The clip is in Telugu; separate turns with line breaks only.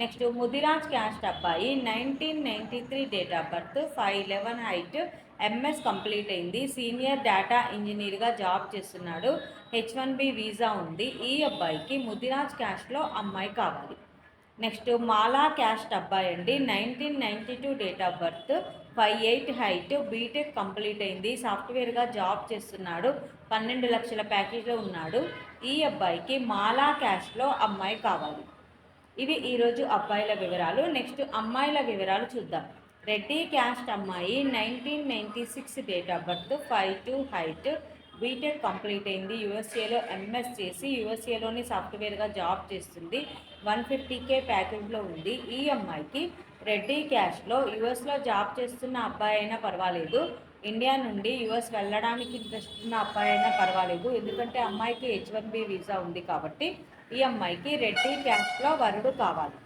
నెక్స్ట్ ముదిరాజ్ క్యాస్ట్ అబ్బాయి nineteen ninety three date of birth five eleven height MS complete అయింది. సీనియర్ డేటా ఇంజనీర్గా జాబ్ చేస్తున్నాడు. హెచ్ వన్ బి వీసా ఉంది. ఈ అబ్బాయికి ముదిరాజ్ క్యాస్ట్లో అమ్మాయి కావాలి. నెక్స్ట్ మాలా క్యాస్ట్ అబ్బాయి అండి. Nineteen ninety two date of birth five eight height BTech complete అయింది. సాఫ్ట్వేర్గా జాబ్ చేస్తున్నాడు. పన్నెండు లక్షల ప్యాకేజ్లో ఉన్నాడు. ఈ అబ్బాయికి మాలా క్యాష్లో అమ్మాయి కావాలి. ఇవి ఈరోజు అబ్బాయిల వివరాలు. నెక్స్ట్ అమ్మాయిల వివరాలు చూద్దాం. రెడ్డి క్యాస్ట్ అమ్మాయి nineteen ninety six date of birth five two height BTech complete అయింది యూఎస్ఏలో ఎంఎస్ చేసి యూఎస్ఏలోని సాఫ్ట్వేర్గా జాబ్ చేస్తుంది. వన్ ఫిఫ్టీ కే ప్యాకేజ్లో ఉంది. ఈ అమ్మాయికి రెడ్డి క్యాష్లో యూఎస్లో జాబ్ చేస్తున్న అబ్బాయి అయినా పర్వాలేదు. ఇండియా నుండి యుఎస్ వెళ్ళడానికి ఇంట్రెస్ట్ ఉన్న అబ్బాయి అయినా పర్వాలేదు. ఎందుకంటే అమ్మాయికి హెచ్ వన్ బి వీసా ఉంది కాబట్టి ఈ అమ్మాయికి రెడ్డి క్యాష్లో వరుడు కావాలి.